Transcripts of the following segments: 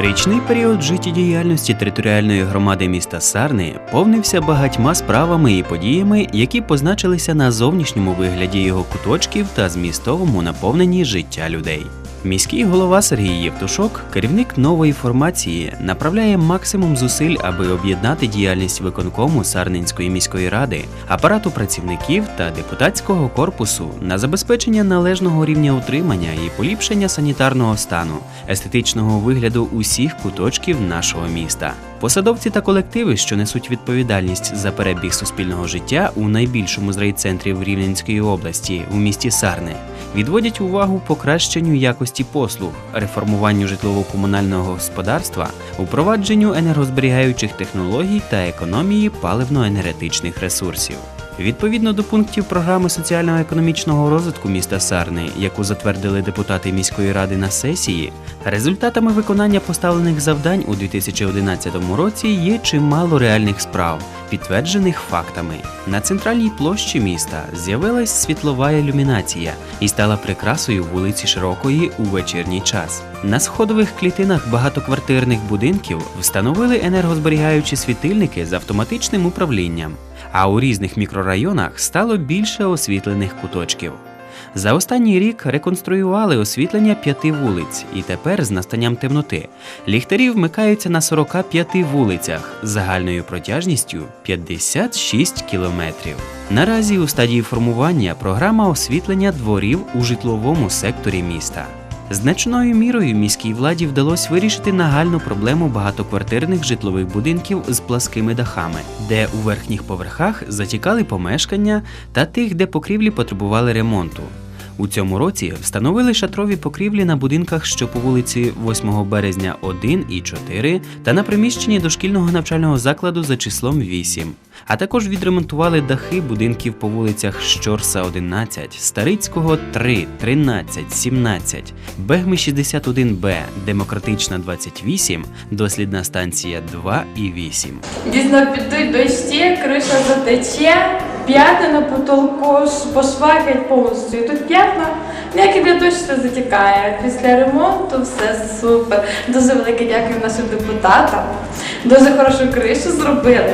Річний період життєдіяльності територіальної громади міста Сарни повнився багатьма справами і подіями, які позначилися на зовнішньому вигляді його куточків та змістовому наповненні життя людей. Міський голова Сергій Євтушок, керівник нової формації, направляє максимум зусиль, аби об'єднати діяльність виконкому Сарненської міської ради, апарату працівників та депутатського корпусу на забезпечення належного рівня утримання і поліпшення санітарного стану, естетичного вигляду усіх куточків нашого міста. Посадовці та колективи, що несуть відповідальність за перебіг суспільного життя у найбільшому з райцентрів Рівненської області у місті Сарни, відводять увагу покращенню якості послуг, реформуванню житлово-комунального господарства, упровадженню енергозберігаючих технологій та економії паливно-енергетичних ресурсів. Відповідно до пунктів програми соціально-економічного розвитку міста Сарни, яку затвердили депутати міської ради на сесії, результатами виконання поставлених завдань у 2011 році є чимало реальних справ, підтверджених фактами. На центральній площі міста з'явилась світлова ілюмінація і стала прикрасою вулиці Широкої у вечірній час. На сходових клітинах багатоквартирних будинків встановили енергозберігаючі світильники з автоматичним управлінням а у різних мікрорайонах стало більше освітлених куточків. За останній рік реконструювали освітлення п'яти вулиць, і тепер з настанням темноти ліхтарі вмикаються на 45 вулицях з загальною протяжністю 56 кілометрів. Наразі у стадії формування програма освітлення дворів у житловому секторі міста. Значною мірою міській владі вдалося вирішити нагальну проблему багатоквартирних житлових будинків з пласкими дахами, де у верхніх поверхах затікали помешкання та тих, де покрівлі потребували ремонту. У цьому році встановили шатрові покрівлі на будинках, що по вулиці 8 березня 1 і 4 та на приміщенні дошкільного навчального закладу за числом 8. А також відремонтували дахи будинків по вулицях Щорса 11, Старицького 3, 13, 17, Бегми 61Б, Демократична 28, Дослідна станція 2 і 8. Дійсно підуть дощі, криша затече, п'ятна на потолку ж пошвакать повністю. І тут п'ятна, як іде дощ, все затікає. Після ремонту все супер. Дуже велике дякую нашим депутатам. Дуже хорошу кришу зробили.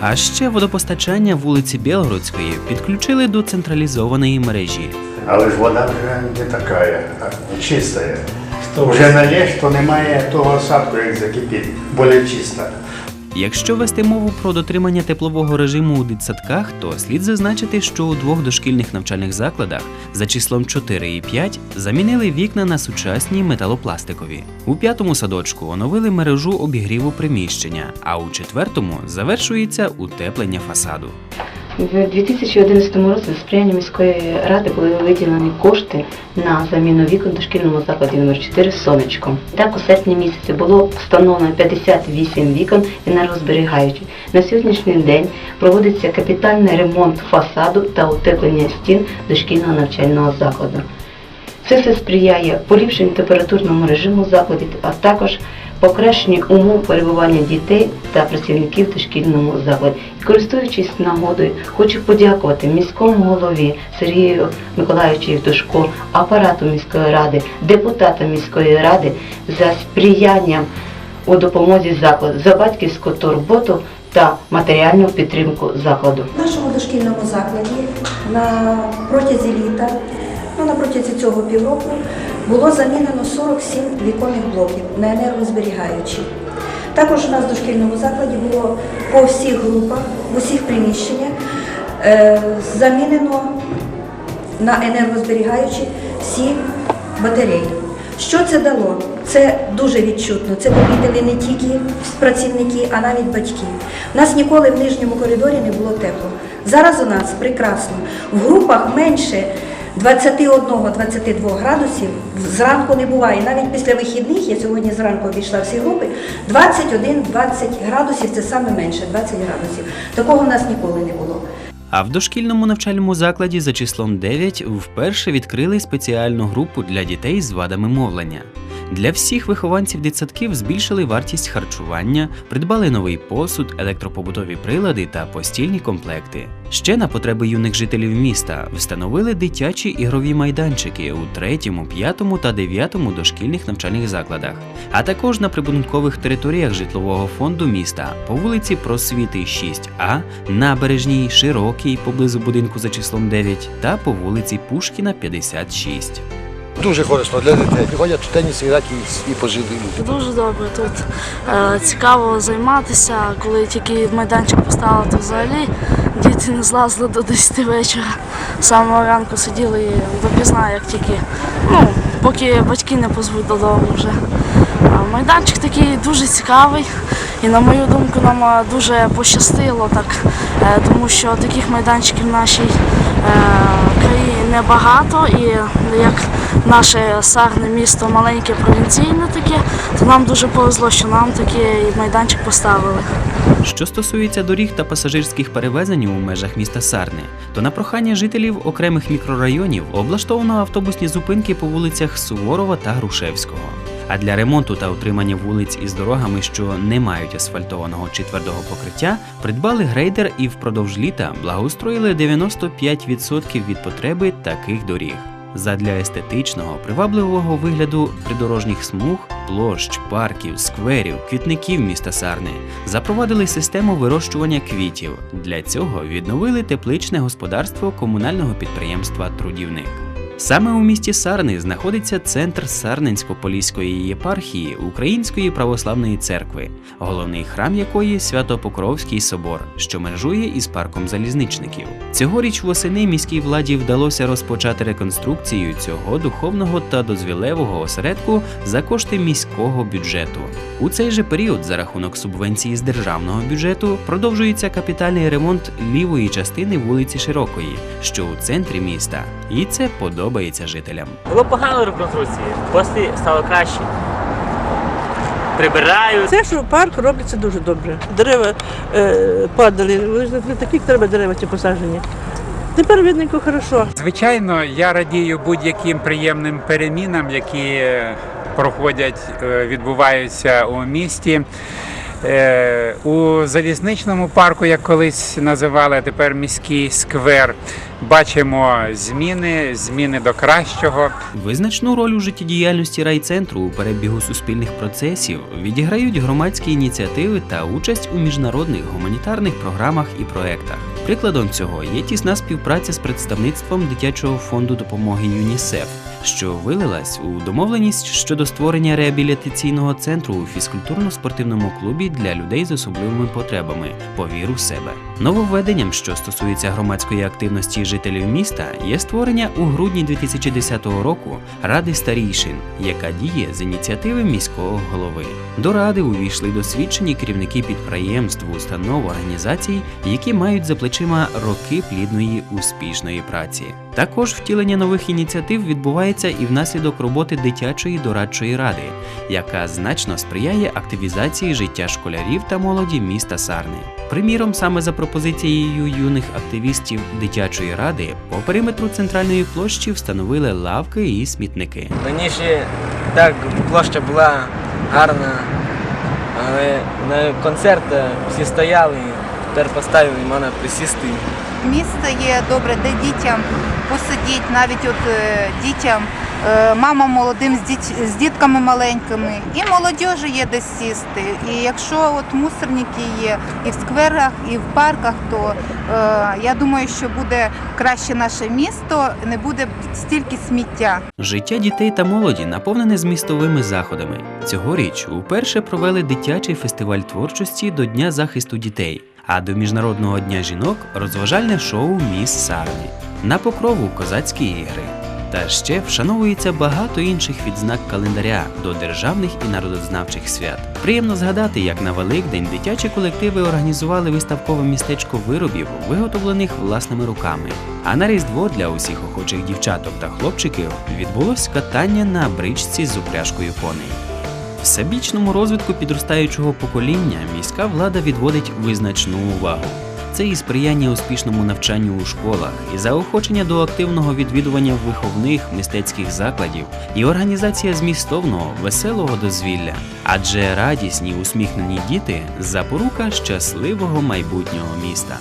А ще водопостачання вулиці Білгородської підключили до централізованої мережі. Але ж вода вже не така, а чиста. Вже налєш, то немає того осадку, як закипить, більш чиста. Якщо вести мову про дотримання теплового режиму у дитсадках, то слід зазначити, що у двох дошкільних навчальних закладах за числом 4 і 5 замінили вікна на сучасні металопластикові. У п'ятому садочку оновили мережу обігріву приміщення, а у четвертому завершується утеплення фасаду. В 2011 році за сприяння міської ради були виділені кошти на заміну вікон дошкільному закладі номер 4 «Сонечко». Так, у серпні місяці було встановлено 58 вікон енергозберігаючих. На сьогоднішній день проводиться капітальний ремонт фасаду та утеплення стін дошкільного навчального закладу. Це все сприяє поліпшенню температурному режиму закладів, а також покращенню умов перебування дітей та працівників дошкільному закладі. Користуючись нагодою, хочу подякувати міському голові Сергію Миколаївичу Євтушку, апарату міської ради, депутатам міської ради за сприянням у допомозі закладу, за батьківську турботу та матеріальну підтримку закладу. В нашому дошкільному закладі на протязі літа, ну на протязі цього півроку, було замінено 47 віконних блоків на енергозберігаючі. Також у нас в дошкільному закладі було по всіх групах, в усіх приміщеннях е, замінено на енергозберігаючі всі батареї. Що це дало? Це дуже відчутно. Це помітили не тільки працівники, а навіть батьки. У нас ніколи в нижньому коридорі не було тепло. Зараз у нас прекрасно. В групах менше 21-22 градусів зранку не буває. Навіть після вихідних, я сьогодні зранку обійшла всі групи, 21-20 градусів це саме менше, 20 градусів. Такого в нас ніколи не було. А в дошкільному навчальному закладі за числом 9 вперше відкрили спеціальну групу для дітей з вадами мовлення. Для всіх вихованців дитсадків збільшили вартість харчування, придбали новий посуд, електропобутові прилади та постільні комплекти. Ще на потреби юних жителів міста встановили дитячі ігрові майданчики у третьому, п'ятому та дев'ятому дошкільних навчальних закладах, а також на прибудинкових територіях житлового фонду міста по вулиці Просвіти 6А, набережній, Широкій поблизу будинку за числом 9 та по вулиці Пушкіна 56. Дуже корисно для дітей. Приходять в теніс грати і, і пожилі люди. Дуже добре тут е, цікаво займатися. Коли тільки майданчик поставили, то взагалі діти не злазили до 10 вечора. З самого ранку сиділи і допізна, як тільки, ну, поки батьки не позвуть додому вже. Майданчик такий дуже цікавий. І на мою думку, нам дуже пощастило так, е, тому що таких майданчиків в нашій е, країні небагато. І як наше сарне місто маленьке провінційне таке, то нам дуже повезло, що нам такий майданчик поставили. Що стосується доріг та пасажирських перевезень у межах міста Сарни, то на прохання жителів окремих мікрорайонів облаштовано автобусні зупинки по вулицях Суворова та Грушевського. А для ремонту та утримання вулиць із дорогами, що не мають асфальтованого чи твердого покриття, придбали грейдер і впродовж літа благоустроїли 95% від потреби таких доріг. Задля естетичного, привабливого вигляду придорожніх смуг, площ, парків, скверів, квітників міста Сарни запровадили систему вирощування квітів. Для цього відновили тепличне господарство комунального підприємства Трудівник. Саме у місті Сарни знаходиться центр Сарненсько-Поліської єпархії Української православної церкви, головний храм якої Свято-Покровський собор, що межує із парком залізничників. Цьогоріч восени міській владі вдалося розпочати реконструкцію цього духовного та дозвілевого осередку за кошти міського бюджету. У цей же період, за рахунок субвенції з державного бюджету, продовжується капітальний ремонт лівої частини вулиці Широкої, що у центрі міста, і це подобається жителям. Було погано реконструкції, після стало краще. Прибирають. Це, що парк робиться дуже добре. Дерева е, падали, вони не такі треба дерева ці посаджені. Тепер видненько хорошо. Звичайно, я радію будь-яким приємним перемінам, які е, проходять, е, відбуваються у місті. Е, У залізничному парку, як колись називали, а тепер міський сквер, бачимо зміни, зміни до кращого. Визначну роль у життєдіяльності райцентру у перебігу суспільних процесів відіграють громадські ініціативи та участь у міжнародних гуманітарних програмах і проектах. Прикладом цього є тісна співпраця з представництвом дитячого фонду допомоги ЮНІСЕФ, що вилилась у домовленість щодо створення реабілітаційного центру у фізкультурно-спортивному клубі для людей з особливими потребами повір у себе. Нововведенням, що стосується громадської активності жителів міста, є створення у грудні 2010 року Ради старійшин, яка діє з ініціативи міського голови. До ради увійшли досвідчені керівники підприємств, установ, організацій, які мають за плечима роки плідної успішної праці. Також втілення нових ініціатив відбувається і внаслідок роботи дитячої дорадчої ради, яка значно сприяє активізації життя школярів та молоді міста Сарни. Приміром, саме за пропозицією юних активістів дитячої ради по периметру центральної площі встановили лавки і смітники. Раніше так площа була гарна, але на концерт всі стояли, тепер поставили, можна присісти. Місто є добре, де дітям посидіти, навіть от е, дітям, е, мамам молодим з, діт- з дітками маленькими, і молодіжі є де сісти. І якщо от мусорники є і в скверах, і в парках, то е, я думаю, що буде краще наше місто, не буде стільки сміття. Життя дітей та молоді наповнене змістовими заходами. Цьогоріч уперше провели дитячий фестиваль творчості до Дня захисту дітей, а до Міжнародного дня жінок розважальне шоу Міс Сарні. На покрову козацькі ігри. Та ще вшановується багато інших відзнак календаря до державних і народознавчих свят. Приємно згадати, як на Великдень дитячі колективи організували виставкове містечко виробів, виготовлених власними руками. А на Різдво для усіх охочих дівчаток та хлопчиків відбулось катання на бричці з упряжкою коней. Всебічному розвитку підростаючого покоління міська влада відводить визначну увагу. це і сприяння успішному навчанню у школах, і заохочення до активного відвідування виховних мистецьких закладів, і організація змістовного веселого дозвілля. Адже радісні усміхнені діти запорука щасливого майбутнього міста.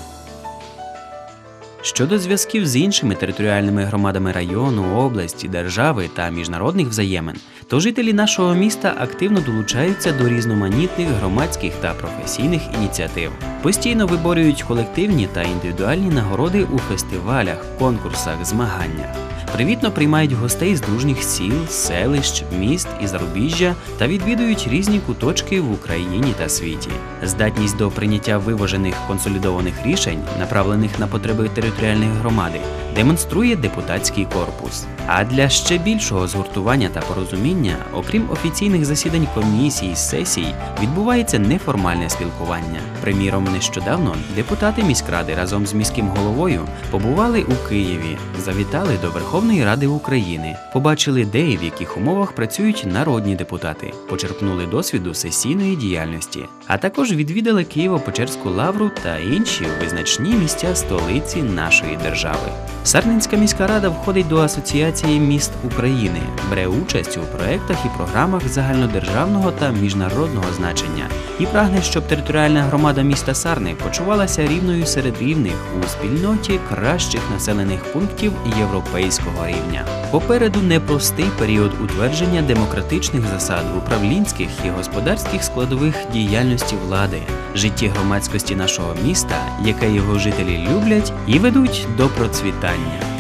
Щодо зв'язків з іншими територіальними громадами району, області, держави та міжнародних взаємин, то жителі нашого міста активно долучаються до різноманітних громадських та професійних ініціатив, постійно виборюють колективні та індивідуальні нагороди у фестивалях, конкурсах, змаганнях. Привітно приймають гостей з дружніх сіл, селищ, міст і зарубіжжя та відвідують різні куточки в Україні та світі. Здатність до прийняття виважених консолідованих рішень, направлених на потреби територіальної громади, демонструє депутатський корпус. А для ще більшого згуртування та порозуміння, окрім офіційних засідань комісій сесій, відбувається неформальне спілкування. Приміром, нещодавно депутати міськради разом з міським головою побували у Києві, завітали до Верховної Ради України, побачили, де і в яких умовах працюють народні депутати, почерпнули досвіду сесійної діяльності, а також відвідали Києво-Печерську лавру та інші визначні місця столиці нашої держави. Сарненська міська рада входить до Асоціації міст України, бере участь у проектах і програмах загальнодержавного та міжнародного значення і прагне, щоб територіальна громада міста Сарни почувалася рівною серед рівних у спільноті кращих населених пунктів європейського рівня. Попереду непростий період утвердження демократичних засад управлінських і господарських складових діяльності влади, житті громадськості нашого міста, яке його жителі люблять і ведуть до процвітання.